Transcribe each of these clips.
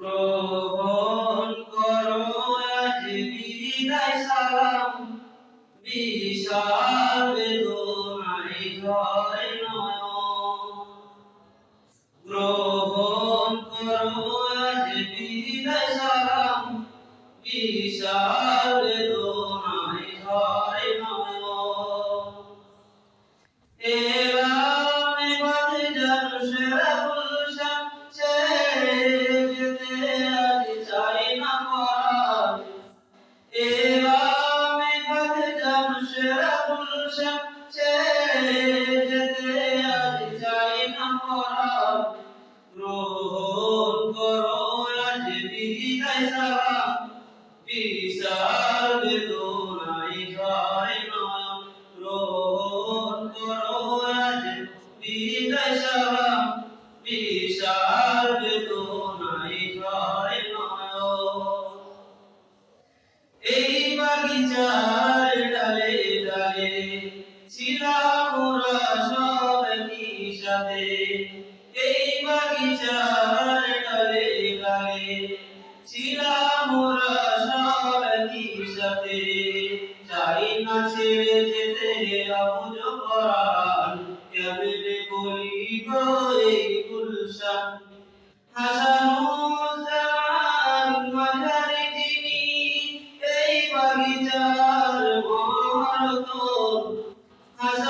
গ্রহণ করো আজ বিদায় সালাম বিশাল বেদনায় গুলশান যেতে আজ চাই না পরাগ গ্রহণ করো আজ বিদায় সালাম বিশাল বেদনায় ঝরে নয়ন গ্রহণ করো আজ বিদায় সালাম বিশাল বেদনায় ঝরে নয়ন এই বাগিচার ওরা সব এই বাগিচার ডালে ডালে ছিলাম ওরা সব একই চাই না ছেড়ে যেতে আবুজ পরাণ কেমনে করিব এই গুলশান? হাসানুজ্জামান মাঝারি যিনি এই বাগিচার মহরতন হাসানুজ্জামান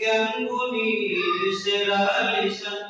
জ্ঞান গুণী সেরা লিশন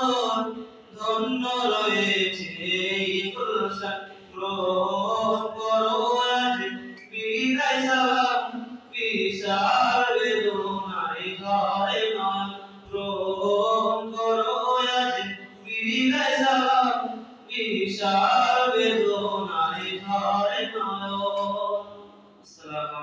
মন ধন্য রয়েছে, এই গুলশান গ্রহণ করো আজ। বিদায় সালাম, বিশাল বেদনায় ঘরে মান গ্রহণ করো আজ। বিদায় সালাম, বিশাল বেদনায় ঘরে মান। সালাম